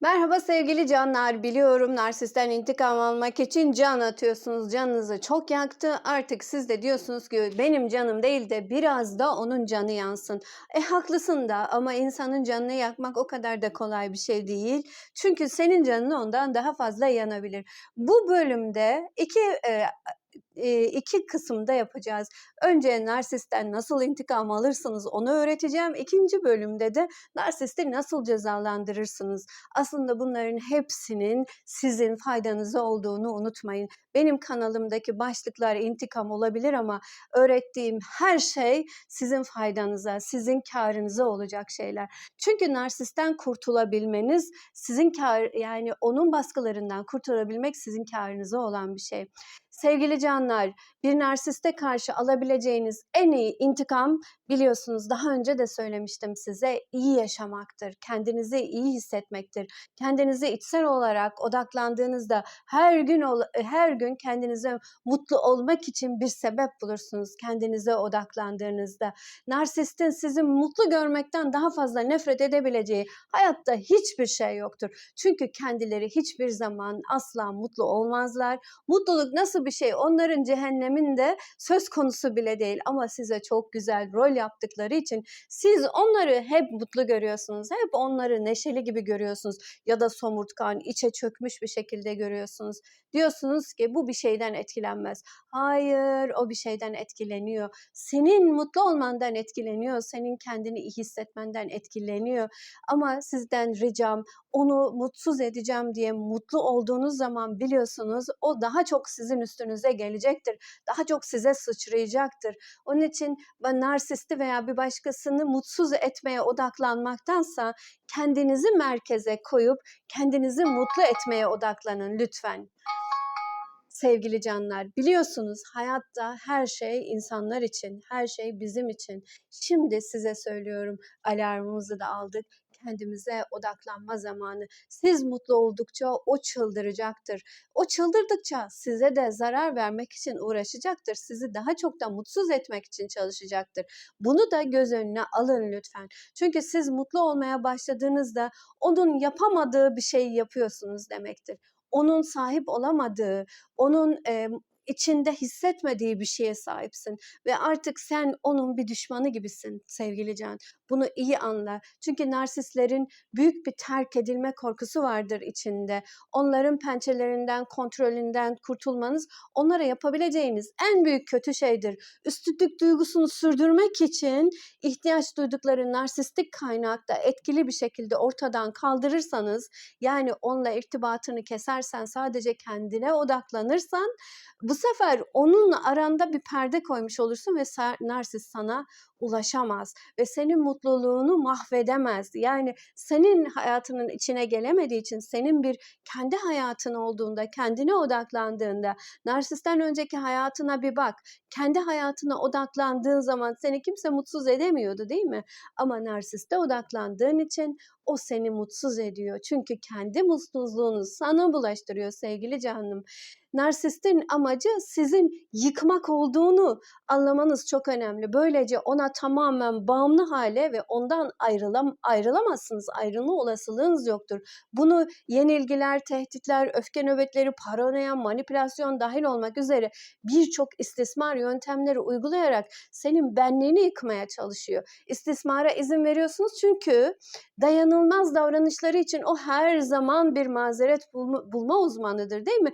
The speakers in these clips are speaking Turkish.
Merhaba sevgili canlar. Biliyorum narsisten intikam almak için can atıyorsunuz. Canınızı çok yaktı. Artık siz de diyorsunuz ki benim canım değil de biraz da onun canı yansın. E haklısın da ama insanın canını yakmak o kadar da kolay bir şey değil. Çünkü senin canın ondan daha fazla yanabilir. Bu bölümde iki e, iki kısımda yapacağız. Önce narsisten nasıl intikam alırsınız onu öğreteceğim. İkinci bölümde de narsisti nasıl cezalandırırsınız. Aslında bunların hepsinin sizin faydanıza olduğunu unutmayın. Benim kanalımdaki başlıklar intikam olabilir ama öğrettiğim her şey sizin faydanıza, sizin karınıza olacak şeyler. Çünkü narsisten kurtulabilmeniz sizin kar yani onun baskılarından kurtulabilmek sizin karınıza olan bir şey. Sevgili canlar, bir narsiste karşı alabileceğiniz en iyi intikam biliyorsunuz daha önce de söylemiştim size iyi yaşamaktır. Kendinizi iyi hissetmektir. Kendinizi içsel olarak odaklandığınızda her gün her gün kendinize mutlu olmak için bir sebep bulursunuz kendinize odaklandığınızda. Narsistin sizi mutlu görmekten daha fazla nefret edebileceği hayatta hiçbir şey yoktur. Çünkü kendileri hiçbir zaman asla mutlu olmazlar. Mutluluk nasıl bir şey? Onların cehenneminde söz konusu bile değil ama size çok güzel rol yaptıkları için siz onları hep mutlu görüyorsunuz. Hep onları neşeli gibi görüyorsunuz ya da somurtkan, içe çökmüş bir şekilde görüyorsunuz. Diyorsunuz ki bu bir şeyden etkilenmez. Hayır, o bir şeyden etkileniyor. Senin mutlu olmandan etkileniyor, senin kendini iyi hissetmenden etkileniyor. Ama sizden ricam onu mutsuz edeceğim diye mutlu olduğunuz zaman biliyorsunuz o daha çok sizin üstünüze gelecektir. Daha çok size sıçrayacaktır. Onun için ben narsisti veya bir başkasını mutsuz etmeye odaklanmaktansa kendinizi merkeze koyup kendinizi mutlu etmeye odaklanın lütfen. Sevgili canlar, biliyorsunuz hayatta her şey insanlar için, her şey bizim için. Şimdi size söylüyorum, alarmımızı da aldık kendimize odaklanma zamanı. Siz mutlu oldukça o çıldıracaktır. O çıldırdıkça size de zarar vermek için uğraşacaktır. Sizi daha çok da mutsuz etmek için çalışacaktır. Bunu da göz önüne alın lütfen. Çünkü siz mutlu olmaya başladığınızda onun yapamadığı bir şeyi yapıyorsunuz demektir onun sahip olamadığı, onun e, içinde hissetmediği bir şeye sahipsin ve artık sen onun bir düşmanı gibisin sevgili Can. Bunu iyi anla. Çünkü narsistlerin büyük bir terk edilme korkusu vardır içinde. Onların pençelerinden, kontrolünden kurtulmanız onlara yapabileceğiniz en büyük kötü şeydir. Üstlük duygusunu sürdürmek için ihtiyaç duydukları narsistik kaynakta etkili bir şekilde ortadan kaldırırsanız yani onunla irtibatını kesersen sadece kendine odaklanırsan bu sefer onunla aranda bir perde koymuş olursun ve narsist sana ulaşamaz ve senin mutluluğunu mahvedemez. Yani senin hayatının içine gelemediği için senin bir kendi hayatın olduğunda, kendine odaklandığında, narsisten önceki hayatına bir bak. Kendi hayatına odaklandığın zaman seni kimse mutsuz edemiyordu değil mi? Ama narsiste odaklandığın için o seni mutsuz ediyor. Çünkü kendi mutsuzluğunu sana bulaştırıyor sevgili canım. Narsistin amacı sizin yıkmak olduğunu anlamanız çok önemli. Böylece ona tamamen bağımlı hale ve ondan ayrılam ayrılamazsınız. Ayrılma olasılığınız yoktur. Bunu yenilgiler, tehditler, öfke nöbetleri, paranoya, manipülasyon dahil olmak üzere birçok istismar yöntemleri uygulayarak senin benliğini yıkmaya çalışıyor. İstismara izin veriyorsunuz çünkü dayanılmaz davranışları için o her zaman bir mazeret bulma, bulma uzmanıdır değil mi?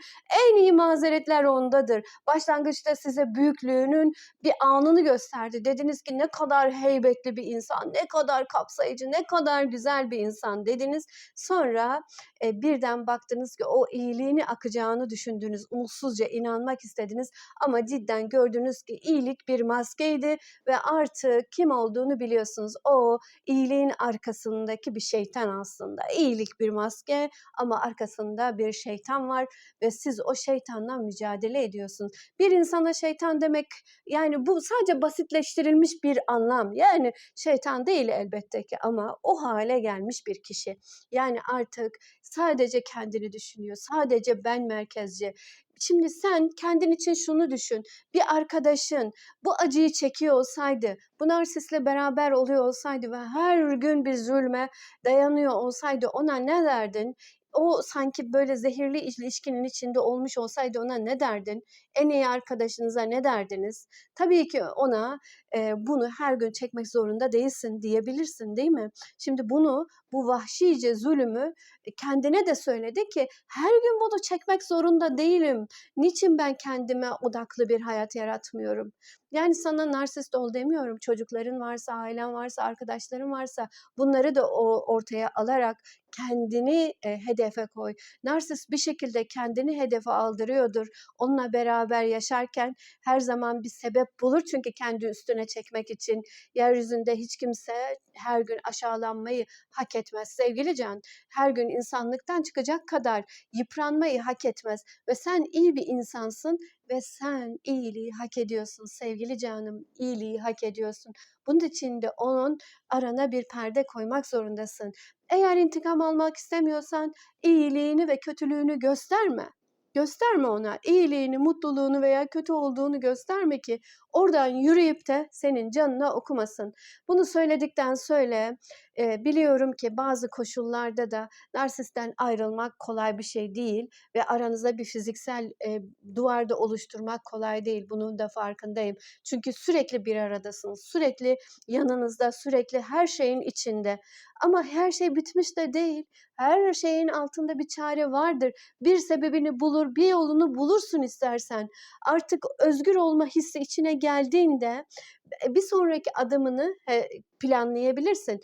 En iyi mazeretler ondadır. Başlangıçta size büyüklüğünün bir anını gösterdi. Dediniz ki ne kadar heybetli bir insan, ne kadar kapsayıcı, ne kadar güzel bir insan dediniz. Sonra e, birden baktınız ki o iyiliğini akacağını düşündünüz. Umutsuzca inanmak istediniz ama cidden gördünüz ki iyilik bir maskeydi ve artık kim olduğunu biliyorsunuz. O iyiliğin arkasındaki bir şeytan aslında. İyilik bir maske ama arkasında bir şeytan var ve siz o şeytanla mücadele ediyorsunuz. Bir insana şeytan demek yani bu sadece basitleştirilmiş bir anlam. Yani şeytan değil elbette ki ama o hale gelmiş bir kişi. Yani artık sadece kendini düşünüyor. Sadece ben merkezci Şimdi sen kendin için şunu düşün. Bir arkadaşın bu acıyı çekiyor olsaydı, bu narsistle beraber oluyor olsaydı ve her gün bir zulme dayanıyor olsaydı ona ne derdin? O sanki böyle zehirli ilişkinin içinde olmuş olsaydı ona ne derdin? En iyi arkadaşınıza ne derdiniz? Tabii ki ona e, bunu her gün çekmek zorunda değilsin diyebilirsin değil mi? Şimdi bunu bu vahşice zulümü kendine de söyledi ki her gün bunu çekmek zorunda değilim. Niçin ben kendime odaklı bir hayat yaratmıyorum? Yani sana narsist ol demiyorum. Çocukların varsa, ailen varsa, arkadaşların varsa bunları da o ortaya alarak kendini e, hedefe koy. Narsist bir şekilde kendini hedefe aldırıyordur. Onunla beraber yaşarken her zaman bir sebep bulur çünkü kendi üstüne çekmek için. Yeryüzünde hiç kimse her gün aşağılanmayı hak etmez sevgili Can. Her gün insanlıktan çıkacak kadar yıpranmayı hak etmez ve sen iyi bir insansın ve sen iyiliği hak ediyorsun sevgili canım. iyiliği hak ediyorsun. Bunun için de onun arana bir perde koymak zorundasın. Eğer intikam almak istemiyorsan iyiliğini ve kötülüğünü gösterme. Gösterme ona iyiliğini, mutluluğunu veya kötü olduğunu gösterme ki oradan yürüyüp de senin canına okumasın. Bunu söyledikten söyle e, biliyorum ki bazı koşullarda da narsisten ayrılmak kolay bir şey değil ve aranızda bir fiziksel e, duvarda oluşturmak kolay değil. Bunun da farkındayım. Çünkü sürekli bir aradasınız. Sürekli yanınızda, sürekli her şeyin içinde. Ama her şey bitmiş de değil. Her şeyin altında bir çare vardır. Bir sebebini bulur, bir yolunu bulursun istersen. Artık özgür olma hissi içine geldiğinde bir sonraki adımını planlayabilirsin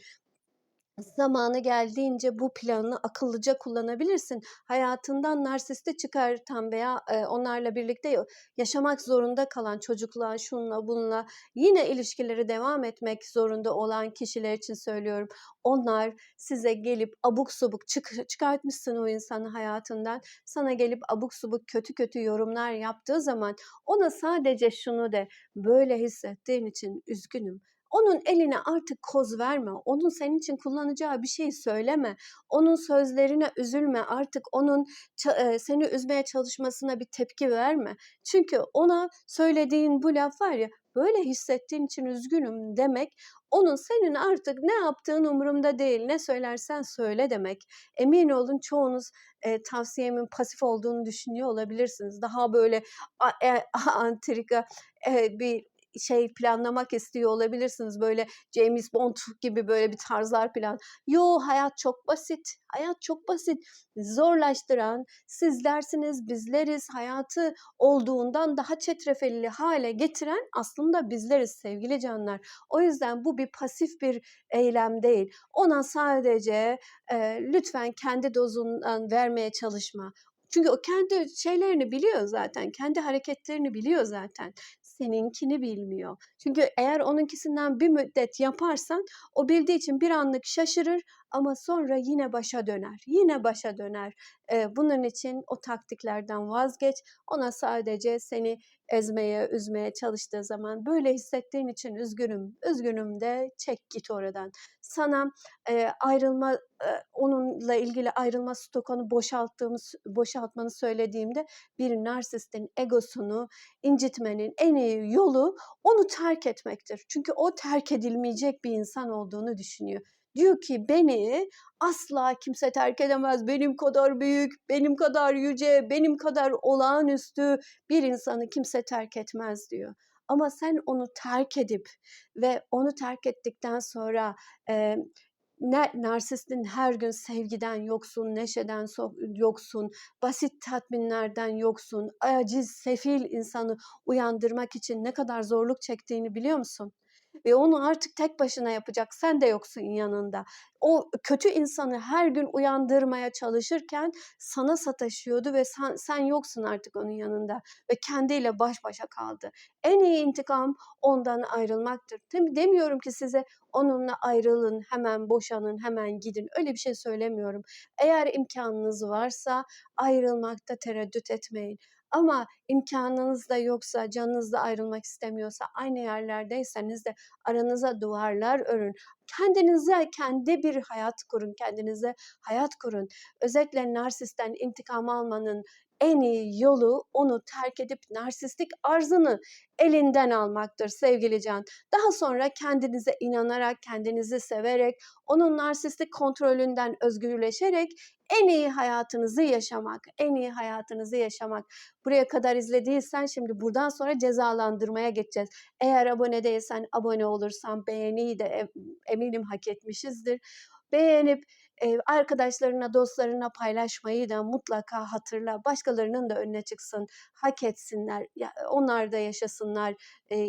zamanı geldiğince bu planını akıllıca kullanabilirsin. Hayatından narsisti çıkartan veya e, onlarla birlikte yaşamak zorunda kalan çocuklar, şunla bununla yine ilişkileri devam etmek zorunda olan kişiler için söylüyorum. Onlar size gelip abuk subuk çık çıkartmışsın o insanı hayatından. Sana gelip abuk subuk kötü kötü yorumlar yaptığı zaman ona sadece şunu de böyle hissettiğin için üzgünüm onun eline artık koz verme. Onun senin için kullanacağı bir şey söyleme. Onun sözlerine üzülme. Artık onun seni üzmeye çalışmasına bir tepki verme. Çünkü ona söylediğin bu laf var ya böyle hissettiğin için üzgünüm demek onun senin artık ne yaptığın umurumda değil. Ne söylersen söyle demek. Emin olun çoğunuz e, tavsiyemin pasif olduğunu düşünüyor olabilirsiniz. Daha böyle a, e, antrika e, bir şey planlamak istiyor olabilirsiniz. Böyle James Bond gibi böyle bir tarzlar plan. Yo hayat çok basit. Hayat çok basit. Zorlaştıran sizlersiniz, bizleriz. Hayatı olduğundan daha çetrefilli hale getiren aslında bizleriz sevgili canlar. O yüzden bu bir pasif bir eylem değil. Ona sadece e, lütfen kendi dozundan vermeye çalışma. Çünkü o kendi şeylerini biliyor zaten, kendi hareketlerini biliyor zaten seninkini bilmiyor. Çünkü eğer onunkisinden bir müddet yaparsan o bildiği için bir anlık şaşırır ama sonra yine başa döner. Yine başa döner. Ee, bunun için o taktiklerden vazgeç. Ona sadece seni ezmeye, üzmeye çalıştığı zaman böyle hissettiğin için üzgünüm. Üzgünüm de çek git oradan. Sana e, ayrılma e, onunla ilgili ayrılma stokonu boşalttığımız boşaltmanı söylediğimde bir narsistin egosunu incitmenin en iyi yolu onu terk etmektir. Çünkü o terk edilmeyecek bir insan olduğunu düşünüyor. Diyor ki beni asla kimse terk edemez. Benim kadar büyük, benim kadar yüce, benim kadar olağanüstü bir insanı kimse terk etmez diyor. Ama sen onu terk edip ve onu terk ettikten sonra e, ne, narsistin her gün sevgiden yoksun, neşeden yoksun, basit tatminlerden yoksun, aciz, sefil insanı uyandırmak için ne kadar zorluk çektiğini biliyor musun? Ve onu artık tek başına yapacak. Sen de yoksun yanında. O kötü insanı her gün uyandırmaya çalışırken sana sataşıyordu ve sen, sen yoksun artık onun yanında ve kendiyle baş başa kaldı. En iyi intikam ondan ayrılmaktır. Demiyorum ki size onunla ayrılın, hemen boşanın, hemen gidin. Öyle bir şey söylemiyorum. Eğer imkanınız varsa ayrılmakta tereddüt etmeyin. Ama imkanınız da yoksa, canınız da ayrılmak istemiyorsa, aynı yerlerdeyseniz de aranıza duvarlar örün. Kendinize kendi bir hayat kurun, kendinize hayat kurun. Özellikle narsisten intikam almanın en iyi yolu onu terk edip narsistik arzını elinden almaktır sevgili Can. Daha sonra kendinize inanarak, kendinizi severek, onun narsistik kontrolünden özgürleşerek en iyi hayatınızı yaşamak, en iyi hayatınızı yaşamak. Buraya kadar izlediysen şimdi buradan sonra cezalandırmaya geçeceğiz. Eğer abone değilsen abone olursan beğeniyi de eminim hak etmişizdir. Beğenip arkadaşlarına, dostlarına paylaşmayı da mutlaka hatırla. Başkalarının da önüne çıksın, hak etsinler, onlar da yaşasınlar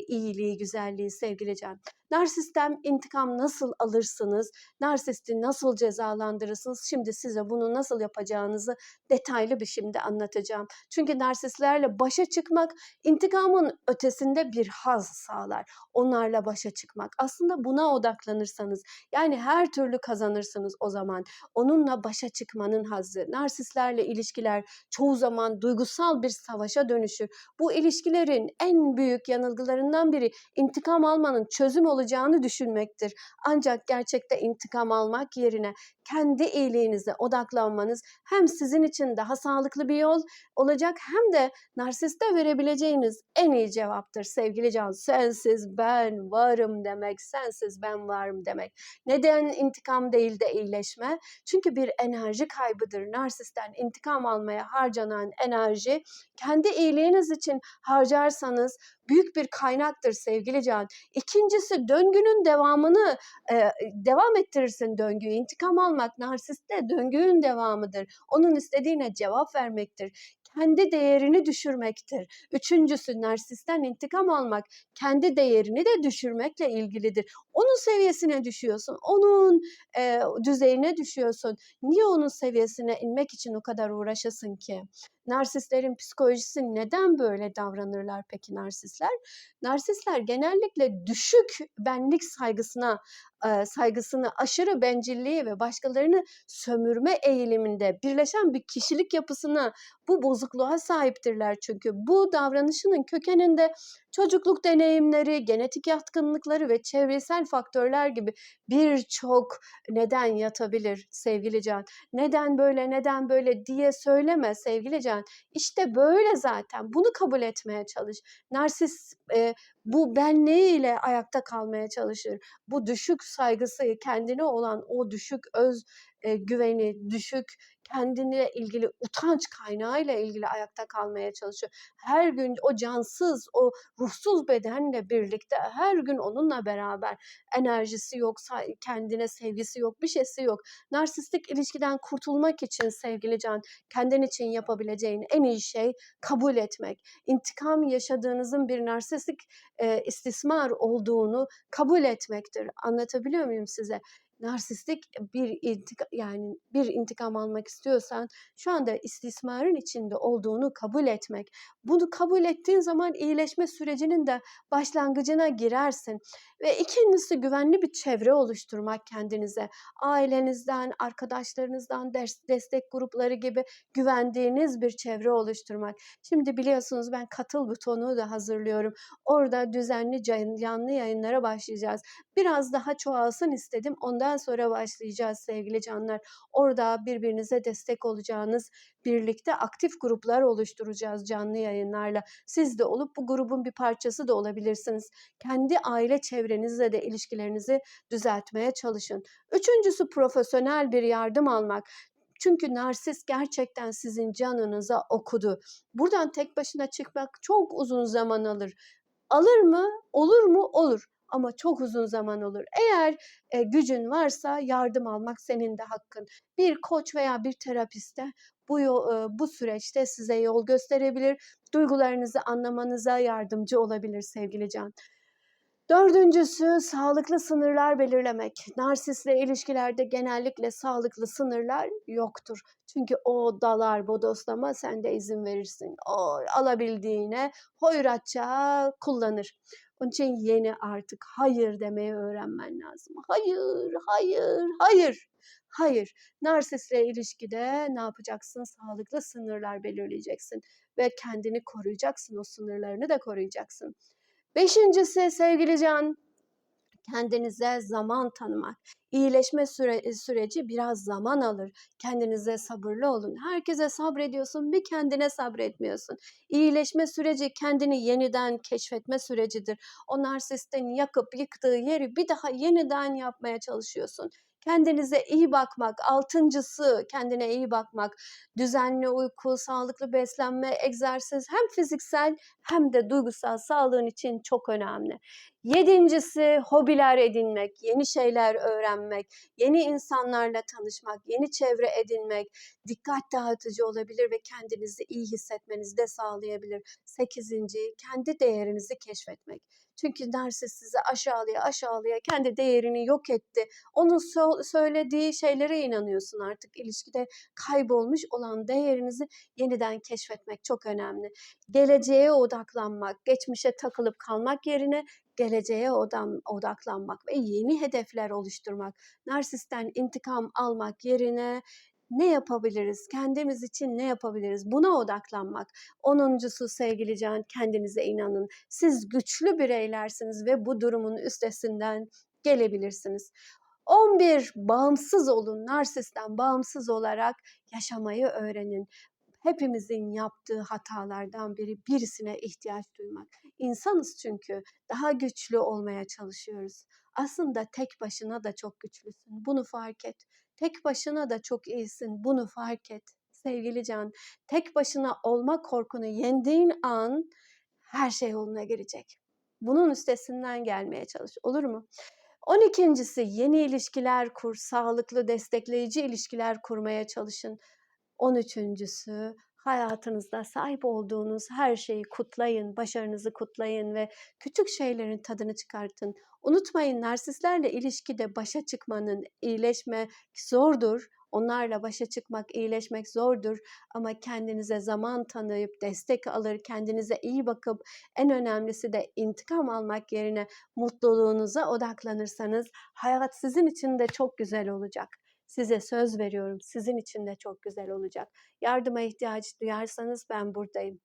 iyiliği, güzelliği, sevgili Can. Narsistten intikam nasıl alırsınız? Narsisti nasıl cezalandırırsınız? Şimdi size bunu nasıl yapacağınızı detaylı bir şimdi anlatacağım. Çünkü narsistlerle başa çıkmak intikamın ötesinde bir haz sağlar. Onlarla başa çıkmak. Aslında buna odaklanırsanız yani her türlü kazanırsınız o zaman. Onunla başa çıkmanın hazzı. Narsistlerle ilişkiler çoğu zaman duygusal bir savaşa dönüşür. Bu ilişkilerin en büyük yanılgılarından biri intikam almanın çözüm olacağını düşünmektir. Ancak gerçekte intikam almak yerine kendi iyiliğinize odaklanmanız hem sizin için daha sağlıklı bir yol olacak hem de narsiste verebileceğiniz en iyi cevaptır sevgili Can. Sensiz ben varım demek, sensiz ben varım demek. Neden intikam değil de iyileşme? Çünkü bir enerji kaybıdır. Narsisten intikam almaya harcanan enerji kendi iyiliğiniz için harcarsanız büyük bir kaynaktır sevgili Can. İkincisi döngünün devamını e, devam ettirirsin döngüyü. İntikam almak narsiste döngünün devamıdır. Onun istediğine cevap vermektir. Kendi değerini düşürmektir. Üçüncüsü narsisten intikam almak kendi değerini de düşürmekle ilgilidir. Onun seviyesine düşüyorsun. Onun e, düzeyine düşüyorsun. Niye onun seviyesine inmek için o kadar uğraşasın ki? Narsistlerin psikolojisi neden böyle davranırlar peki narsistler? Narsistler genellikle düşük benlik saygısına e, saygısını, aşırı bencilliği ve başkalarını sömürme eğiliminde birleşen bir kişilik yapısına, bu bozukluğa sahiptirler çünkü. Bu davranışının kökeninde çocukluk deneyimleri, genetik yatkınlıkları ve çevresel faktörler gibi birçok neden yatabilir sevgili Can. Neden böyle, neden böyle diye söyleme sevgili Can. İşte böyle zaten. Bunu kabul etmeye çalış. Narsist e, bu benliğiyle ayakta kalmaya çalışır. Bu düşük saygısı, kendine olan o düşük öz e, güveni, düşük kendine ilgili utanç kaynağıyla ilgili ayakta kalmaya çalışıyor. Her gün o cansız, o ruhsuz bedenle birlikte her gün onunla beraber enerjisi yok, kendine sevgisi yok, bir şeysi yok. Narsistik ilişkiden kurtulmak için sevgili Can, kendin için yapabileceğin en iyi şey kabul etmek. İntikam yaşadığınızın bir narsistik e, istismar olduğunu kabul etmektir. Anlatabiliyor muyum size? Narsistik bir intika, yani bir intikam almak istiyorsan şu anda istismarın içinde olduğunu kabul etmek. Bunu kabul ettiğin zaman iyileşme sürecinin de başlangıcına girersin. Ve ikincisi güvenli bir çevre oluşturmak kendinize. Ailenizden, arkadaşlarınızdan, ders, destek grupları gibi güvendiğiniz bir çevre oluşturmak. Şimdi biliyorsunuz ben katıl butonu da hazırlıyorum. Orada düzenli canlı yayınlara başlayacağız. Biraz daha çoğalsın istedim. Ondan sonra başlayacağız sevgili canlar. Orada birbirinize destek olacağınız, birlikte aktif gruplar oluşturacağız canlı yayınlarla. Siz de olup bu grubun bir parçası da olabilirsiniz. Kendi aile çevrenizle de ilişkilerinizi düzeltmeye çalışın. Üçüncüsü profesyonel bir yardım almak. Çünkü narsist gerçekten sizin canınıza okudu. Buradan tek başına çıkmak çok uzun zaman alır. Alır mı? Olur mu? Olur ama çok uzun zaman olur. Eğer e, gücün varsa yardım almak senin de hakkın. Bir koç veya bir terapiste bu yol, e, bu süreçte size yol gösterebilir, duygularınızı anlamanıza yardımcı olabilir sevgili Can. Dördüncüsü sağlıklı sınırlar belirlemek. Narsistle ilişkilerde genellikle sağlıklı sınırlar yoktur. Çünkü o dalar bodoslama sen de izin verirsin. O alabildiğine hoyratça kullanır. Onun için yeni artık hayır demeyi öğrenmen lazım. Hayır, hayır, hayır. Hayır. Narsistle ilişkide ne yapacaksın? Sağlıklı sınırlar belirleyeceksin ve kendini koruyacaksın. O sınırlarını da koruyacaksın. Beşincisi sevgili Can, kendinize zaman tanımak. İyileşme süre, süreci biraz zaman alır. Kendinize sabırlı olun. Herkese sabrediyorsun, bir kendine sabretmiyorsun. İyileşme süreci kendini yeniden keşfetme sürecidir. O narsistin yakıp yıktığı yeri bir daha yeniden yapmaya çalışıyorsun. Kendinize iyi bakmak, altıncısı kendine iyi bakmak, düzenli uyku, sağlıklı beslenme, egzersiz hem fiziksel hem de duygusal sağlığın için çok önemli. Yedincisi hobiler edinmek, yeni şeyler öğrenmek, yeni insanlarla tanışmak, yeni çevre edinmek, dikkat dağıtıcı olabilir ve kendinizi iyi hissetmenizi de sağlayabilir. Sekizinci kendi değerinizi keşfetmek. Çünkü narsist sizi aşağılaya aşağılaya kendi değerini yok etti. Onun so- söylediği şeylere inanıyorsun artık. İlişkide kaybolmuş olan değerinizi yeniden keşfetmek çok önemli. Geleceğe odaklanmak, geçmişe takılıp kalmak yerine geleceğe odan, odaklanmak ve yeni hedefler oluşturmak. Narsisten intikam almak yerine ne yapabiliriz? Kendimiz için ne yapabiliriz? Buna odaklanmak. Onuncusu sevgili can kendinize inanın. Siz güçlü bireylersiniz ve bu durumun üstesinden gelebilirsiniz. 11 bağımsız olun. Narsisten bağımsız olarak yaşamayı öğrenin. Hepimizin yaptığı hatalardan biri birisine ihtiyaç duymak. İnsanız çünkü daha güçlü olmaya çalışıyoruz. Aslında tek başına da çok güçlüsün. Bunu fark et. Tek başına da çok iyisin. Bunu fark et. Sevgili Can, tek başına olma korkunu yendiğin an her şey yoluna girecek. Bunun üstesinden gelmeye çalış. Olur mu? 12.si yeni ilişkiler kur, sağlıklı, destekleyici ilişkiler kurmaya çalışın. 13.sü hayatınızda sahip olduğunuz her şeyi kutlayın, başarınızı kutlayın ve küçük şeylerin tadını çıkartın. Unutmayın narsistlerle ilişkide başa çıkmanın, iyileşme zordur. Onlarla başa çıkmak, iyileşmek zordur ama kendinize zaman tanıyıp destek alır, kendinize iyi bakıp en önemlisi de intikam almak yerine mutluluğunuza odaklanırsanız hayat sizin için de çok güzel olacak. Size söz veriyorum. Sizin için de çok güzel olacak. Yardıma ihtiyaç duyarsanız ben buradayım.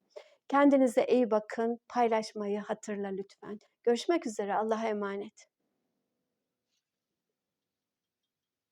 Kendinize iyi bakın. Paylaşmayı hatırla lütfen. Görüşmek üzere. Allah'a emanet.